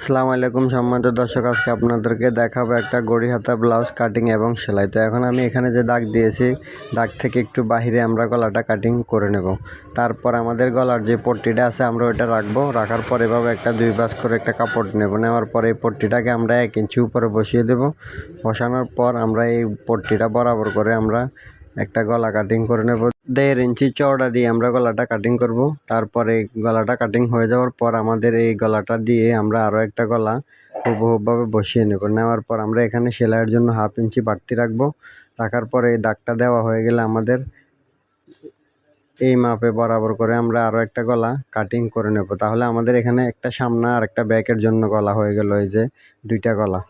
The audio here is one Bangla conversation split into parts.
আসসালামু আলাইকুম সম্মানিত দর্শক, আজকে আপনাদেরকে দেখাবো একটা গড়ি হাতা ব্লাউজ কাটিং এবং সেলাই। তো এখন আমি এখানে যে দাগ দিয়েছি, দাগ থেকে একটু বাহিরে আমরা গলাটা কাটিং করে নেব। তারপর আমাদের গলার যে পট্টিটা আছে, আমরা ওইটা রাখব। রাখার পর এভাবে একটা দুই বাস করে একটা কাপড় নেব। নেওয়ার পর এই পট্টিটাকে আমরা এক ইঞ্চি উপরে বসিয়ে দেব। বসানোর পর আমরা এই পট্টিটা বরাবর করে আমরা একটা গলা কাটিং করে নেব। দেড় ইঞ্চি চওড়া দিয়ে আমরা গলাটা কাটিং করব। তারপরে গলাটা কাটিং হয়ে যাওয়ার পর আমাদের এই গলাটা দিয়ে আমরা আরও একটা গলা হুবহুবভাবে বসিয়ে নেব। নেওয়ার পর আমরা এখানে সেলাইয়ের জন্য হাফ ইঞ্চি বাড়তি রাখব। রাখার পরে এই দাগটা দেওয়া হয়ে গেলে আমাদের এই মাপে বরাবর করে আমরা আরও একটা গলা কাটিং করে নেব। তাহলে আমাদের এখানে একটা সামনা আর একটা ব্যাকের জন্য গলা হয়ে গেল। এই যে দুইটা গলা।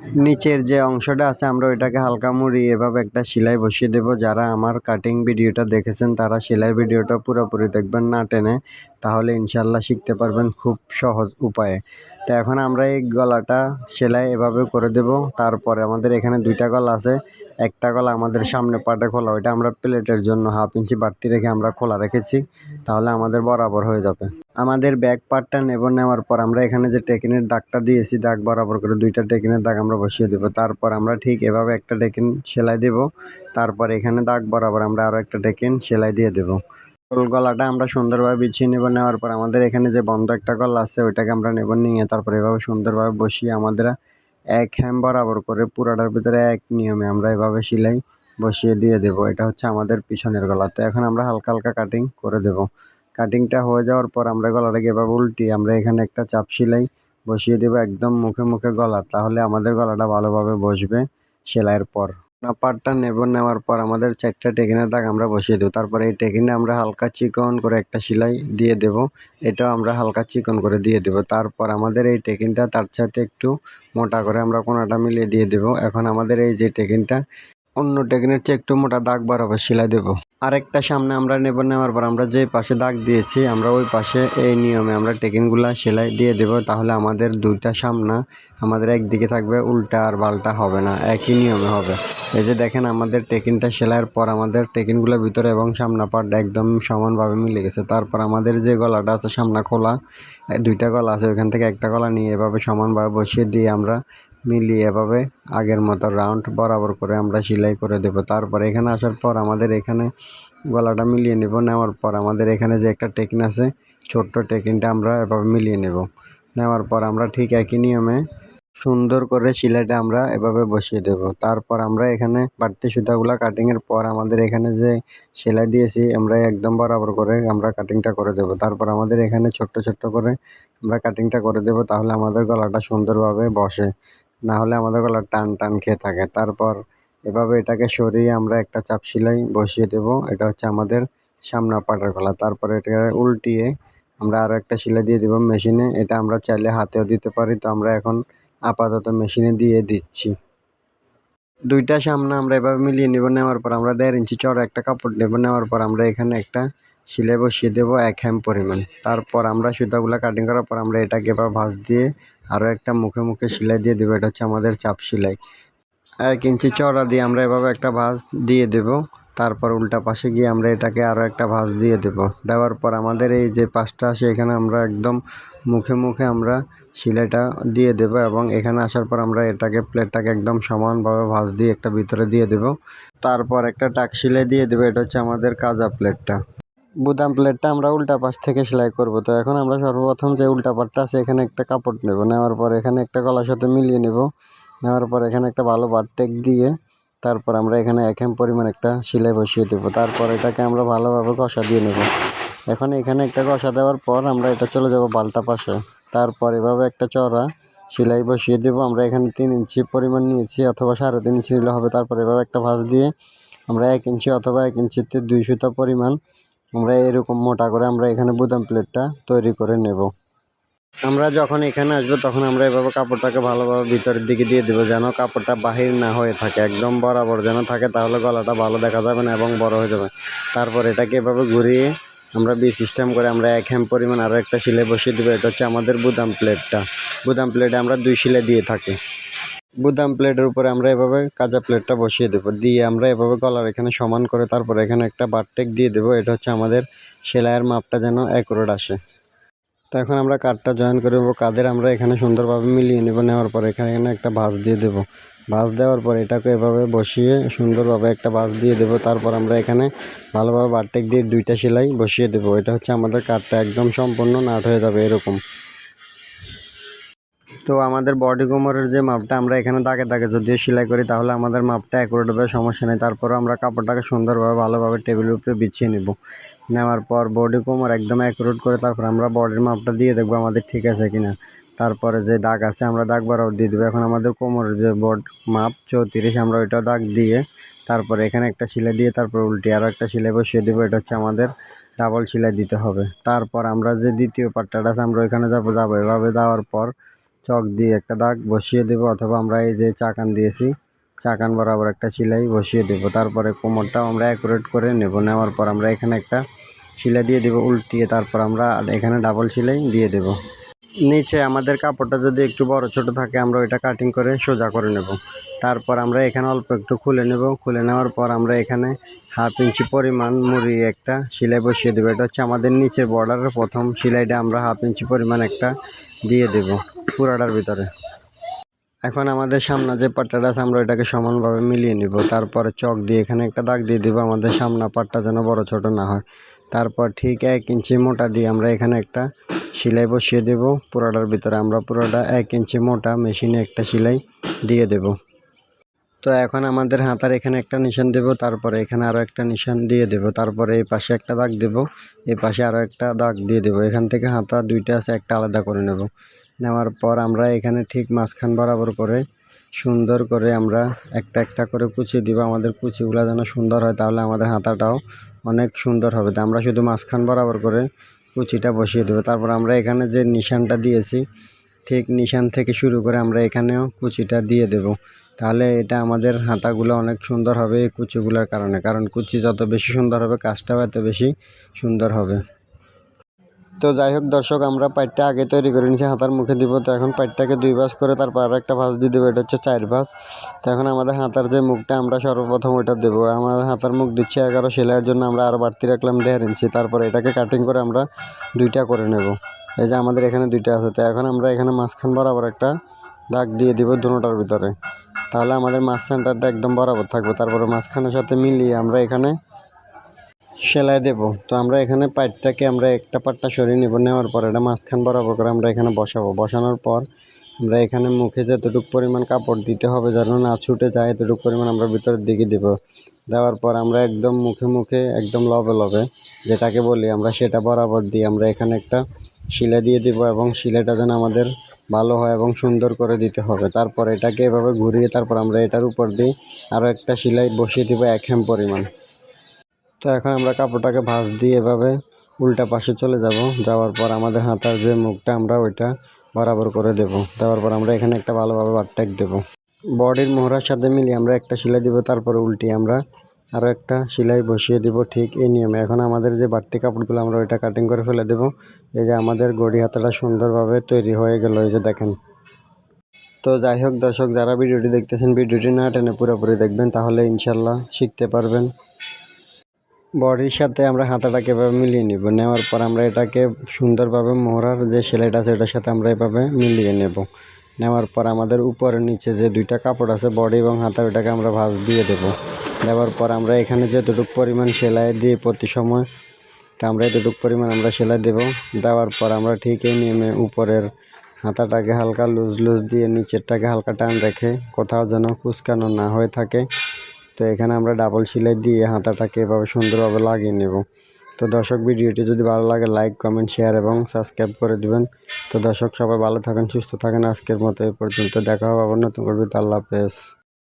নিচের যে অংশটা আছে, আমরা ওইটাকে হালকা মুড়ি এভাবে একটা সেলাই বসিয়ে দেব। যারা আমার কাটিং ভিডিওটা দেখেছেন, তারা সেলাই ভিডিওটা পুরোপুরি দেখবেন না টেনে। তাহলে ইনশাল্লাহ শিখতে পারবেন খুব সহজ উপায়ে। তো এখন আমরা এই গলাটা সেলাই এভাবে করে দেব। তারপরে আমাদের এখানে দুইটা গলা আছে। একটা গলা আমাদের সামনে পাটে খোলা, ওইটা আমরা প্লেটের জন্য হাফ ইঞ্চি বাড়তি রেখে আমরা খোলা রেখেছি। তাহলে আমাদের বরাবর হয়ে যাবে। আমাদের ব্যাক পার্টটা নেব নেওয়ার পর আমরা এখানে যে টেকিনের দাগটা দিয়েছি, দাগ বরাবর করে দুইটা টেকিনের দাগ আমরা বসিয়ে দেবো। তারপর আমরা ঠিক এভাবে একটা টেকিন সেলাই দেব। তারপর এখানে দাগ বরাবর আমরা আরও একটা টেকিন সেলাই দিয়ে দেবো। গলাটা আমরা সুন্দরভাবে বিছিয়ে নেব নেওয়ার পর আমাদের এখানে যে বন্ধ একটা গলা আছে, ওইটাকে আমরা নেব নিয়ে তারপর এভাবে সুন্দরভাবে বসিয়ে আমাদের এক হ্যাম বরাবর করে পুরাটার ভিতরে এক নিয়মে আমরা এভাবে সেলাই বসিয়ে দিয়ে দেব। এটা হচ্ছে আমাদের পিছনের গলা। তো এখন আমরা হালকা হালকা কাটিং করে দেব। কাটিংটা হয়ে যাওয়ার পর আমরা গলাটাকে এভাবে উল্টিয়ে আমরা এখানে একটা চাপ সেলাই বসিয়ে দেবো একদম মুখে মুখে গলা, তাহলে আমাদের গলাটা ভালোভাবে বসবে সেলাইয়ের পর। পাটটা নেব, নেওয়ার পর আমাদের চারটা টেকিনের দাগ আমরা বসিয়ে দেবো। তারপরে এই টেকিনে আমরা হালকা চিকন করে একটা সেলাই দিয়ে দেব, এটাও আমরা হালকা চিকন করে দিয়ে দেব। তারপর আমাদের এই টেকিনটা তার সাথে একটু মোটা করে আমরা কোনাটা মিলিয়ে দিয়ে দেব। এখন আমাদের এই যে টেকিনটা অন্য টেকিনের চেয়ে একটু মোটা দাগ বরাবর সেলাই দেবো। আরেকটা সামনে আমরা নেব, নেওয়ার পর আমরা যে পাশে দাগ দিয়েছি, আমরা ওই পাশে এই নিয়মে আমরা টেকিনগুলা সেলাই দিয়ে দেব, তাহলে আমাদের দুইটা সামনা আমাদের একদিকে থাকবে, উল্টা আর বালটা হবে না, একই নিয়মে হবে। এই যে দেখেন, আমাদের টেকিনটা সেলাইয়ের পর আমাদের টেকিনগুলোর ভিতরে এবং সামনা পাট একদম সমানভাবে মিলে গেছে। তারপর আমাদের যে গলাটা আছে, সামনা খোলা, দুইটা গলা আছে, ওইখান থেকে একটা গলা নিয়ে এভাবে সমানভাবে বসিয়ে দিয়ে আমরা মিলিয়ে এভাবে আগের মতো রাউন্ড বরাবর করে আমরা সেলাই করে দেব। তারপর এখানে আসার পর আমাদের এখানে গলাটা মিলিয়ে নেব। নেওয়ার পর আমাদের এখানে যে একটা টেকিন আছে, ছোট্ট টেকিনটা আমরা এভাবে মিলিয়ে নেব। নেওয়ার পর আমরা ঠিক একই নিয়মে সুন্দর করে সেলাইটা আমরা এভাবে বসিয়ে দেব। তারপর আমরা এখানে বাড়তি সুতাগুলো কাটিংয়ের পর আমাদের এখানে যে সেলাই দিয়েছি, আমরা একদম বরাবর করে আমরা কাটিংটা করে দেব। তারপর আমাদের এখানে ছোট্ট ছোট্ট করে আমরা কাটিংটা করে দেব, তাহলে আমাদের গলাটা সুন্দরভাবে বসে। না হলে আমাদের গলা টান টান খেয়ে থাকে। তারপর এভাবে এটাকে সরিয়ে আমরা একটা চাপ সেলাই বসিয়ে দেব। এটা হচ্ছে আমাদের সামনা পাটের গলা। তারপরে এটাকে উল্টিয়ে আমরা আরও একটা সেলাই দিয়ে দেবো মেশিনে। এটা আমরা চাইলে হাতেও দিতে পারি। তো আমরা এখন আপাতত মেশিনে দিয়ে দিচ্ছি। দুইটা সামনে আমরা এভাবে মিলিয়ে নেব। নেওয়ার পর আমরা দেড় ইঞ্চি চড়া একটা কাপড় নেব। নেওয়ার পর আমরা এখানে একটা সেলাই বসিয়ে দেবো এক হ্যাম পরিমাণ। তারপর আমরা সুতাগুলো কাটিং করার পর আমরা এটাকে এবার ভাঁজ দিয়ে আরও একটা মুখে মুখে সেলাই দিয়ে দেবো। এটা হচ্ছে আমাদের চাপ সেলাই। এক ইঞ্চি চড়া দিয়ে আমরা এভাবে একটা ভাঁজ দিয়ে দেব। তারপর উল্টা পাশে গিয়ে আমরা এটাকে আরও একটা ভাঁজ দিয়ে দেব। দেওয়ার পর আমাদের এই যে পাশটা আসে এখানে আমরা একদম মুখে মুখে আমরা সেলাইটা দিয়ে দেব এবং এখানে আসার পর আমরা এটাকে প্লেটটাকে একদম সমানভাবে ভাঁজ দিয়ে একটা ভিতরে দিয়ে দেব। তারপর একটা টাক সেলাই দিয়ে দেবো। এটা হচ্ছে আমাদের কাজা প্লেটটা। বুদাম প্লেটটা আমরা উল্টা পাশ থেকে সেলাই করব। তো এখন আমরা সর্বপ্রথম যে উল্টা পাটটা আছে, এখানে একটা কাপড় নেব। নেওয়ার পর এখানে একটা গলার সাথে মিলিয়ে নেব। নেওয়ার পর এখানে একটা ভালো বারটেক দিয়ে তারপর আমরা এখানে এক এম পরিমাণ একটা সেলাই বসিয়ে দেবো। তারপর এটাকে আমরা ভালোভাবে কষা দিয়ে নেব। এখন এখানে একটা কষা দেওয়ার পর আমরা এটা চলে যাব বালটা পাশে। তারপর এভাবে একটা চড়া সেলাই বসিয়ে দেবো। আমরা এখানে তিন ইঞ্চি পরিমাণ নিয়েছি অথবা সাড়ে তিন ইঞ্চি নিলে হবে। তারপর এভাবে একটা ভাঁজ দিয়ে আমরা এক ইঞ্চি অথবা এক ইঞ্চিতে দুই সুতা পরিমাণ আমরা এরকম মোটা করে আমরা এখানে বুদাম প্লেটটা তৈরি করে নেব। আমরা যখন এখানে আসব তখন আমরা এভাবে কাপড়টাকে ভালোভাবে ভিতরের দিকে দিয়ে দেবো যেন কাপড়টা বাহির না হয়ে থাকে, একদম বরাবর যেন থাকে, তাহলে গলাটা ভালো দেখা যাবে না এবং বড় হয়ে যাবে। তারপর এটাকে এভাবে ঘুরিয়ে আমরা বি সিস্টেম করে আমরা এক হ্যাম পরিমাণ আরও একটা শিলে বসিয়ে দেবো, এটা হচ্ছে আমাদের বুদাম প্লেটটা। বুদাম প্লেটে আমরা দুই শিলে দিয়ে থাকি। বুদাম প্লেটের উপরে আমরা এভাবে কাঁচা প্লেটটা বসিয়ে দেবো। দিয়ে আমরা এভাবে গলার এখানে সমান করে তারপর এখানে একটা বারটেক দিয়ে দেবো। এটা হচ্ছে আমাদের সেলাইয়ের মাপটা যেন অ্যাকুরেট আসে। তো এখন আমরা কাঠটা জয়েন করে নেব। কাদের আমরা এখানে সুন্দরভাবে মিলিয়ে নেব। নেওয়ার পর এখানে এখানে একটা ভাঁজ দিয়ে দেবো। ভাঁজ দেওয়ার পর এটাকে এভাবে বসিয়ে সুন্দরভাবে একটা ভাঁজ দিয়ে দেবো। তারপর আমরা এখানে ভালোভাবে বারটেক দিয়ে দুইটা সেলাই বসিয়ে দেবো। এটা হচ্ছে আমাদের কাঠটা একদম সম্পূর্ণ নাট হয়ে যাবে এরকম। তো আমাদের বডি কোমরের যে মাপটা আমরা এখানে দাগে দাগে যদি সেলাই করি, তাহলে আমাদের মাপটা অ্যাকুরেট হবে, সমস্যা নেই। তারপর আমরা কাপড়টাকে সুন্দরভাবে, ভালোভাবে টেবিলের উপরে বিছিয়ে নেব। নেওয়ার পর বডি কোমর একদম অ্যাকুরেট করে তারপর আমরা বডির মাপটা দিয়ে দেখব আমাদের ঠিক আছে কিনা। তারপরে যে দাগ আছে আমরা দাগ বাড়াও দিয়ে দেবো। এখন আমাদের কোমরের যে বড মাপ চৌত্রিশ, আমরা ওইটা দাগ দিয়ে তারপরে এখানে একটা সেলাই দিয়ে তারপর উল্টে আরও একটা সেলাই বসিয়ে দেবো। এটা হচ্ছে আমাদের ডাবল সেলাই দিতে হবে। তারপর আমরা যে দ্বিতীয় পাট্টাটা আছে, আমরা ওইখানে যাব। যাব। এভাবে দেওয়ার পর চক দিয়ে একটা দাগ বসিয়ে দেবো, অথবা আমরা এই যে চাকান দিয়েছি, চাকান বরাবর একটা সেলাই বসিয়ে দেবো। তারপরে কোমরটাও আমরা অ্যাকুরেট করে নেব। নেওয়ার পর আমরা এখানে একটা সেলাই দিয়ে দেবো, উল্টিয়ে তারপর আমরা এখানে ডাবল সেলাই দিয়ে দেবো। নিচে আমাদের কাপড়টা যদি একটু বড় ছোট থাকে, আমরা ওইটা কাটিং করে সোজা করে নেব। তারপর আমরা এখানে অল্প একটু খুলে নেব। খুলে নেওয়ার পর আমরা এখানে হাফ ইঞ্চি পরিমাণ মুড়ি একটা সেলাই বসিয়ে দেবো। এটা হচ্ছে আমাদের নিচের বর্ডারের প্রথম সেলাইটা আমরা হাফ ইঞ্চি পরিমাণ একটা দিয়ে দেব। পুরাটার ভিতরে। এখন আমাদের সামনে যে পাট্টাটা আছে, আমরা ওইটাকে সমানভাবে মিলিয়ে নিব। তারপরে চক দিয়ে এখানে একটা দাগ দিয়ে দিব, আমাদের সামনা পাটটা যেন বড় ছোট না হয়। তারপর ঠিক এক ইঞ্চি মোটা দিয়ে আমরা এখানে একটা সেলাই বসিয়ে দেব। পুরোটার ভিতরে আমরা পুরোটা এক ইঞ্চি মোটা মেশিনে একটা সেলাই দিয়ে দেব। তো এখন আমাদের হাতার এখানে একটা নিশান দেব, তারপরে এখানে আরও একটা নিশান দিয়ে দেব। তারপরে এই পাশে একটা দাগ দেব, এই পাশে আরও একটা দাগ দিয়ে দেব। এখান থেকে হাতা দুইটা আছে, একটা আলাদা করে নেব। নেওয়ার পর আমরা এখানে ঠিক মাঝখান বরাবর করে সুন্দর করে আমরা একটা একটা করে কুচি দিব। আমাদের কুচিগুলো যেন সুন্দর হয়, তাহলে আমাদের হাতাটাও অনেক সুন্দর হবে। তো আমরা শুধু মাঝখান বরাবর করে কুচিটা বসিয়ে দেবো। তারপর আমরা এখানে যে নিশানটা দিয়েছি, ঠিক নিশান থেকে শুরু করে আমরা এখানেও কুচিটা দিয়ে দেব। তাহলে এটা আমাদের হাতাগুলো অনেক সুন্দর হবে এই কুচিগুলোর কারণে। কারণ কুচি যত বেশি সুন্দর হবে, কাজটাও এত বেশি সুন্দর হবে। তো যাই হোক, দর্শক, আমরা পাইটটা আগে তৈরি করে নিয়েছি হাতার মুখে দিব। তো এখন পাইটটাকে দুই ভাঁজ করে তারপর আরও একটা ভাঁজ দিয়ে দেবো, এটা হচ্ছে চার ভাঁজ। তো এখন আমাদের হাতার যে মুখটা, আমরা সর্বপ্রথম ওইটা দেবো। আমাদের হাতার মুখ দিচ্ছি এগারো সেলাইয়ের জন্য, আমরা আরও বাড়তি রাখলাম দেড় ইঞ্চি। তারপর এটাকে কাটিং করে আমরা দুইটা করে নেব। এই যে আমাদের এখানে দুইটা আছে, তো এখন আমরা এখানে মাঝখান বরাবর একটা দাগ দিয়ে দিব দুটোটার ভিতরে। তাহলে আমাদের মাছ সেন্টারটা একদম বরাবর থাকবে। তারপরে মাঝখানের সাথে মিলিয়ে আমরা এখানে সেলাই দেব। তো আমরা এখানে পাইপটাকে আমরা একটা পাটটা সরিয়ে নেব। নেওয়ার পর এটা মাঝখান বরাবর করে আমরা এখানে বসাবো। বসানোর পর আমরা এখানে মুখে যতটুকু পরিমাণ কাপড় দিতে হবে যেন না ছুটে যায়, এতটুকু পরিমাণ আমরা ভিতরের দিকে দেব। দেওয়ার পর আমরা একদম মুখে মুখে, একদম লবে লবে যেটাকে বলি আমরা সেটা বরাবর দিই আমরা এখানে একটা শিলা দিয়ে দিব এবং শিলাটা যেন আমাদের ভালো হয় এবং সুন্দর করে দিতে হবে। তারপর এটাকে এভাবে ঘুরিয়ে তারপর আমরা এটার উপর দিয়ে আরও একটা সেলাই বসিয়ে দিব এক হেম পরিমাণ। তো এখন আমরা কাপড়টাকে ভাঁজ দিয়ে এভাবে উল্টা পাশে চলে যাব। যাওয়ার পর আমাদের হাতার যে মুখটা, আমরা ওইটা বরাবর করে দেব। দেওয়ার পর আমরা এখানে একটা ভালোভাবে বারটেক দেব। বডির মোহরার সাথে মিলিয়ে আমরা একটা সেলাই দিব, তারপরে উল্টিয়ে আমরা আরও একটা সেলাই বসিয়ে দিব ঠিক এই নিয়মে। এখন আমাদের যে বাড়তি কাপড়গুলো, আমরা ওইটা কাটিং করে ফেলে দেব। এই যে আমাদের গড়ি হাতাটা সুন্দরভাবে তৈরি হয়ে গেল, এই যে দেখেন। তো যাই হোক দর্শক, যারা ভিডিওটি দেখতেছেন, ভিডিওটি না টেনে পুরোপুরি দেখবেন, তাহলে ইনশাল্লাহ শিখতে পারবেন। বডির সাথে আমরা হাতাটাকে এভাবে মিলিয়ে নিব? নেওয়ার পর আমরা এটাকে সুন্দরভাবে মোহরার যে সেলাইটা আছে এটার সাথে আমরা এভাবে মিলিয়ে নেব। নেওয়ার পর আমাদের উপরে নিচে যে দুইটা কাপড় আছে, বডি এবং হাতা ওটাকে আমরা ভাঁজ দিয়ে দেব। দেওয়ার পর আমরা এখানে যতটুকু পরিমাণ সেলাই দিয়ে প্রতি সময়, তা আমরা এতটুকু পরিমাণ আমরা সেলাই দেব। দেওয়ার পর আমরা ঠিক এই উপরের হাতাটাকে হালকা লুজ লুজ দিয়ে নিচেরটাকে হালকা টান রেখে কোথাও যেন কুচকানো না হয়ে থাকে। তো এখানে আমরা ডাবল সেলাই দিয়ে হাতাটাকে এভাবে সুন্দরভাবে লাগিয়ে নেব। তো দর্শক, ভিডিওটি যদি ভালো লাগে, লাইক, কমেন্ট, শেয়ার এবং সাবস্ক্রাইব করে দিবেন। তো দর্শক, সবাই ভালো থাকেন, সুস্থ থাকেন। আজকের মতো এই পর্যন্ত। দেখা হবে আবার নতুন করবি। আল্লাহ হাফেজ।